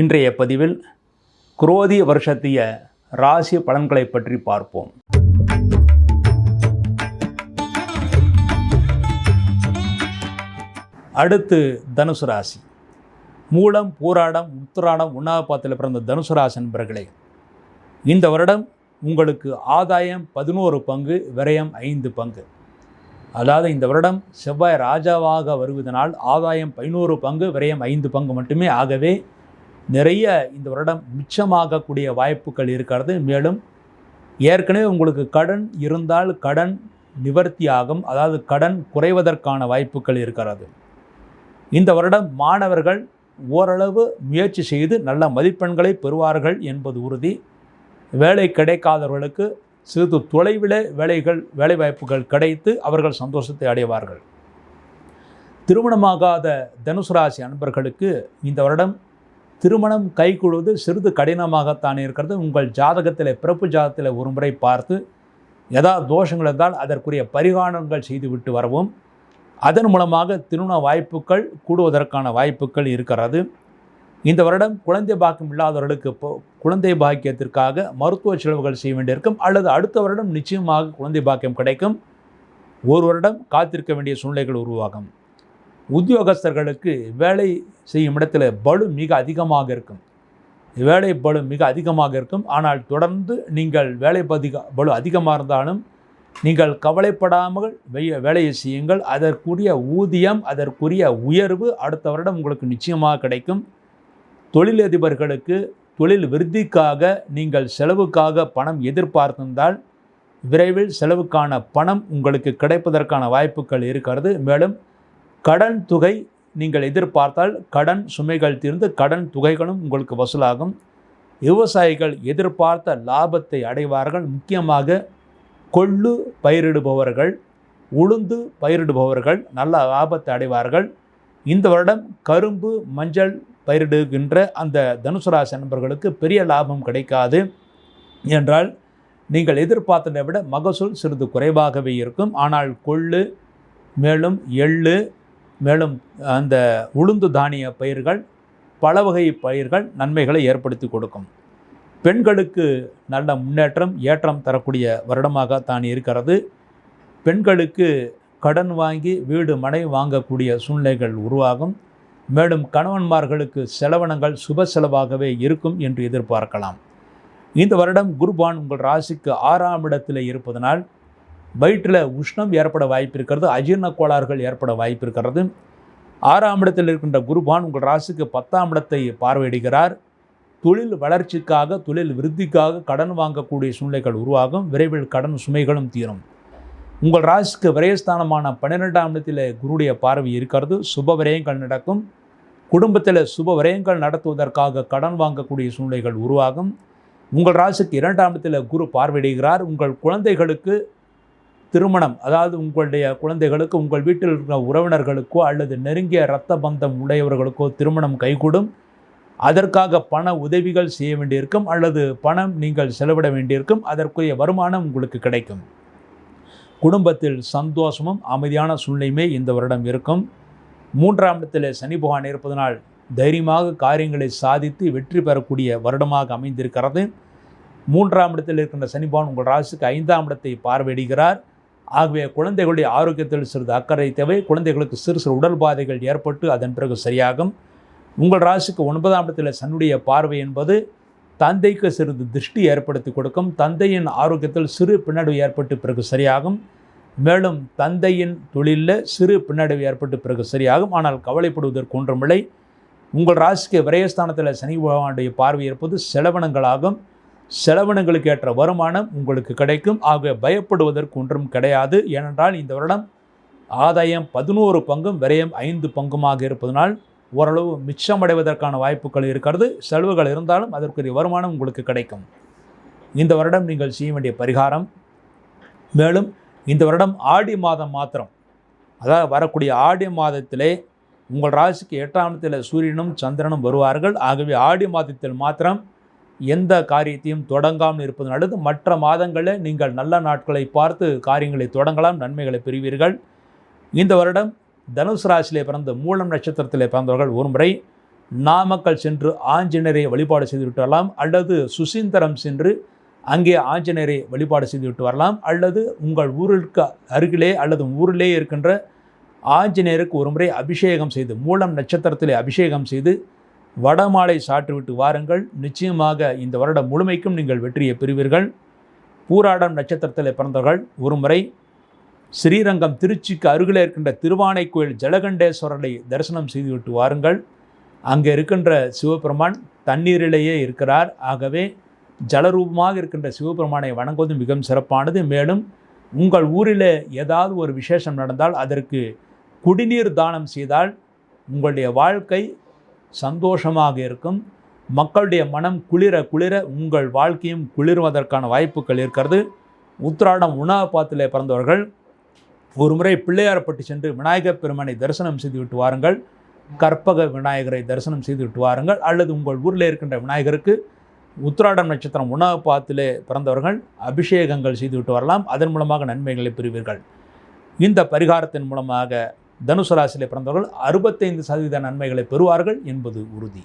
இன்றைய பதிவில் குரோதி வருஷத்திய ராசி பலன்களை பற்றி பார்ப்போம். அடுத்து தனுசு ராசி. மூலம் பூராடம் உத்திராடம் உண்ணாபாத்தில் பிறந்த தனுசு ராசி நண்பர்களே இந்த வருடம் உங்களுக்கு ஆதாயம் பதினோரு பங்கு விரயம் ஐந்து பங்கு. அதாவது இந்த வருடம் செவ்வாய் ராஜாவாக வருவதனால் ஆதாயம் பதினோரு பங்கு விரயம் ஐந்து பங்கு மட்டுமே ஆகவே நிறைய இந்த வருடம் மிச்சமாகக்கூடிய வாய்ப்புகள் இருக்கிறது. மேலும் ஏற்கனவே உங்களுக்கு கடன் இருந்தால் கடன் நிவர்த்தியாகும். அதாவது கடன் குறைவதற்கான வாய்ப்புகள் இருக்கிறது. இந்த வருடம் மாணவர்கள் ஓரளவு முயற்சி செய்து நல்ல மதிப்பெண்களை பெறுவார்கள் என்பது உறுதி. வேலை கிடைக்காதவர்களுக்கு சிறிது தொலைவில் வேலைகள் வேலைவாய்ப்புகள் கிடைத்து அவர்கள் சந்தோஷத்தை அடைவார்கள். திருமணமாகாத தனுசு ராசி அன்பர்களுக்கு இந்த வருடம் திருமணம் கைகூடுவது சிறிது கடினமாகத்தான் இருக்கிறது. உங்கள் ஜாதகத்தில் பிறப்பு ஜாதகத்தில் ஒரு முறை பார்த்து ஏதாவது தோஷங்கள் இருந்தால் அதற்குரிய பரிகாரங்கள் செய்துவிட்டு வரவும். அதன் மூலமாக திருமண வாய்ப்புகள் கூடுவதற்கான வாய்ப்புகள் இருக்கிறது. இந்த வருடம் குழந்தை பாக்கியம் இல்லாதவர்களுக்கு குழந்தை பாக்கியத்திற்காக மருத்துவ செலவுகள் செய்ய வேண்டியிருக்கும். அல்லது அடுத்த வருடம் நிச்சயமாக குழந்தை பாக்கியம் கிடைக்கும். ஒரு வருடம் காத்திருக்க வேண்டிய சூழ்நிலைகள் உருவாகும். உத்தியோகஸ்தர்களுக்கு வேலை செய்யும் இடத்துல பளு மிக அதிகமாக இருக்கும். வேலை பளு மிக அதிகமாக இருக்கும். ஆனால் தொடர்ந்து நீங்கள் வேலை பதிக பளு அதிகமாக இருந்தாலும் நீங்கள் கவலைப்படாமல் வெய வேலையை செய்யுங்கள். அதற்குரிய ஊதியம் அதற்குரிய உயர்வு அடுத்த வருடம் உங்களுக்கு நிச்சயமாக கிடைக்கும். தொழிலதிபர்களுக்கு தொழில் விருத்திக்காக நீங்கள் செலவுக்காக பணம் எதிர்பார்த்திருந்தால் விரைவில் செலவுக்கான பணம் உங்களுக்கு கிடைப்பதற்கான வாய்ப்புகள் இருக்கிறது. மேலும் கடன் தொகை நீங்கள் எதிர்பார்த்தால் கடன் சுமைகள் தீர்ந்து கடன் தொகைகளும் உங்களுக்கு வசூலாகும். விவசாயிகள் எதிர்பார்த்த லாபத்தை அடைவார்கள். முக்கியமாக கொள்ளு பயிரிடுபவர்கள் உளுந்து பயிரிடுபவர்கள் நல்ல லாபத்தை அடைவார்கள். இந்த வருடம் கரும்பு மஞ்சள் பயிரிடுகின்ற அந்த தனுசு ராசி நண்பர்களுக்கு பெரிய லாபம் கிடைக்காது. என்றால் நீங்கள் எதிர்பார்த்ததை விட மகசூல் சிறிது குறைவாகவே இருக்கும். ஆனால் கொள்ளு மேலும் எள்ளு மேலும் அந்த உளுந்து தானிய பயிர்கள் பல வகை பயிர்கள் நன்மைகளை ஏற்படுத்தி கொடுக்கும். பெண்களுக்கு நல்ல முன்னேற்றம் ஏற்றம் தரக்கூடிய வருடமாக தான் இருக்கிறது. பெண்களுக்கு கடன் வாங்கி வீடு மனை வாங்கக்கூடிய சூழ்நிலைகள் உருவாகும். மேலும் கணவன்மார்களுக்கு செலவனங்கள் சுப செலவாகவே இருக்கும் என்று எதிர்பார்க்கலாம். இந்த வருடம் குருபான் உங்கள் ராசிக்கு ஆறாம் இடத்தில் இருப்பதனால் வயிற்றில் உஷ்ணம் ஏற்பட வாய்ப்பு இருக்கிறது அஜீர்ண கோளாறுகள் ஏற்பட வாய்ப்பு இருக்கிறது ஆறாம் இடத்தில் இருக்கின்ற குருபான் உங்கள் ராசிக்கு பத்தாம் இடத்தை பார்வையிடுகிறார். தொழில் வளர்ச்சிக்காக தொழில் விருத்திக்காக கடன் வாங்கக்கூடிய சூழ்நிலைகள் உருவாகும். விரைவில் கடன் சுமைகளும் தீரும். உங்கள் ராசிக்கு விரயஸ்தானமான பன்னிரெண்டாம் இடத்தில் குருடைய பார்வை இருக்கிறது. சுப விரயங்கள் நடக்கும். குடும்பத்தில் சுப விரயங்கள் நடத்துவதற்காக கடன் வாங்கக்கூடிய சூழ்நிலைகள் உருவாகும். உங்கள் ராசிக்கு இரண்டாம் இடத்தில் குரு பார்வையிடுகிறார். உங்கள் குழந்தைகளுக்கு திருமணம் அதாவது உங்களுடைய குழந்தைகளுக்கு உங்கள் வீட்டில் இருக்கிற உறவினர்களுக்கோ அல்லது நெருங்கிய இரத்த பந்தம் உடையவர்களுக்கோ திருமணம் கைகூடும். அதற்காக பண உதவிகள் செய்ய வேண்டியிருக்கும் அல்லது பணம் நீங்கள் செலவிட வேண்டியிருக்கும் அதற்குரிய வருமானம் உங்களுக்கு கிடைக்கும். குடும்பத்தில் சந்தோஷமும் அமைதியான சூழ்நிலையுமே இந்த வருடம் இருக்கும். மூன்றாம் இடத்தில் சனி பகவான் இருப்பதனால் தைரியமாக காரியங்களை சாதித்து வெற்றி பெறக்கூடிய வருடமாக அமைந்திருக்கிறது. மூன்றாம் இடத்தில் இருக்கின்ற சனி பகவான் உங்கள் ராசிக்கு ஐந்தாம் இடத்தை பார்வையிடுகிறார். ஆகவே குழந்தைகளுடைய ஆரோக்கியத்தில் சிறிது அக்கறை தேவை. குழந்தைகளுக்கு சிறு சிறு உடல் பாதைகள் ஏற்பட்டு அதன் பிறகு சரியாகும். உங்கள் ராசிக்கு ஒன்பதாம் இடத்தில் சன்னுடைய பார்வை என்பது தந்தைக்கு சிறிது திருஷ்டி ஏற்படுத்தி கொடுக்கும். தந்தையின் ஆரோக்கியத்தில் சிறு பின்னடைவு ஏற்பட்டு பிறகு சரியாகும். மேலும் தந்தையின் தொழிலில் சிறு பின்னடைவு ஏற்பட்டு பிறகு சரியாகும். ஆனால் கவலைப்படுவதற்கு ஒன்றுமில்லை. உங்கள் ராசிக்கு விரயஸ்தானத்தில் சனி பகவானுடைய பார்வை இருப்பது செலவினங்களாகும். செலவினங்களுக்கு ஏற்ற வருமானம் உங்களுக்கு கிடைக்கும். ஆக பயப்படுவதற்கு ஒன்றும் கிடையாது. ஏனென்றால் இந்த வருடம் ஆதாயம் பதினோரு பங்கும் விரயம் ஐந்து பங்குமாக இருப்பதனால் ஓரளவு மிச்சமடைவதற்கான வாய்ப்புகள் இருக்கிறது. செலவுகள் இருந்தாலும் அதற்குரிய வருமானம் உங்களுக்கு கிடைக்கும். இந்த வருடம் நீங்கள் செய்ய வேண்டிய பரிகாரம். மேலும் இந்த வருடம் ஆடி மாதம் மாத்திரம் அதாவது வரக்கூடிய ஆடி மாதத்திலே உங்கள் ராசிக்கு எட்டாம் இடத்தில் சூரியனும் சந்திரனும் வருவார்கள். ஆகவே ஆடி மாதத்தில் மாத்திரம் எந்த காரியத்தையும் தொடங்காமல் இருப்பது நல்லது மற்ற மாதங்களில் நீங்கள் நல்ல நாட்களை பார்த்து காரியங்களை தொடங்கலாம் நன்மைகளை பெறுவீர்கள். இந்த வருடம் தனுசு ராசியிலே பிறந்த மூலம் நட்சத்திரத்திலே பிறந்தவர்கள் ஒருமுறை நாமக்கல் சென்று ஆஞ்சநேயரை வழிபாடு செய்துவிட்டு வரலாம். அல்லது சுசீந்தரம் சென்று அங்கே ஆஞ்சநேயரை வழிபாடு செய்துவிட்டு வரலாம். அல்லது உங்கள் ஊருக்கு அருகிலே அல்லது ஊரிலே இருக்கின்ற ஆஞ்சநேயருக்கு ஒருமுறை அபிஷேகம் செய்து மூலம் நட்சத்திரத்திலே அபிஷேகம் செய்து வடமாலை சாற்றிவிட்டு வாருங்கள். நிச்சயமாக இந்த வருடம் முழுமைக்கும் நீங்கள் வெற்றியை பெறுவீர்கள். பூராடம் நட்சத்திரத்தில் பிறந்தவர்கள் ஒருமுறை ஸ்ரீரங்கம் திருச்சிக்கு அருகிலே இருக்கின்ற திருவானைக்கோயில் ஜலகண்டேஸ்வரரை தரிசனம் செய்துவிட்டு வாருங்கள். அங்கே இருக்கின்ற சிவபெருமான் தண்ணீரிலேயே இருக்கிறார். ஆகவே ஜலரூபமாக இருக்கின்ற சிவபெருமானை வணங்குவது மிகவும் சிறப்பானது. மேலும் உங்கள் ஊரிலே ஏதாவது ஒரு விசேஷம் நடந்தால் அதற்கு குடிநீர் தானம் செய்தால் உங்களுடைய வாழ்க்கை சந்தோஷமாக இருக்கும். மக்களுடைய மனம் குளிர குளிர உங்கள் வாழ்க்கையும் குளிர்வதற்கான வாய்ப்புகள் இருக்கிறது. உத்திராடம் உணாபாத்திலே பிறந்தவர்கள் ஒரு முறை பிள்ளையார்பட்டி சென்று விநாயகப் பெருமானை தரிசனம் செய்துவிட்டு வாருங்கள். கற்பக விநாயகரை தரிசனம் செய்துவிட்டு வாருங்கள். அல்லது உங்கள் ஊரில் இருக்கின்ற விநாயகருக்கு உத்திராடம் நட்சத்திரம் உணவு பாத்திலே பிறந்தவர்கள் அபிஷேகங்கள் செய்துவிட்டு வரலாம். அதன் மூலமாக நன்மைகளை பெறுவீர்கள். இந்த பரிகாரத்தின் மூலமாக தனுசு ராசியில் பிறந்தவர்கள் அறுபத்தைந்து சதவீத நன்மைகளை பெறுவார்கள் என்பது உறுதி.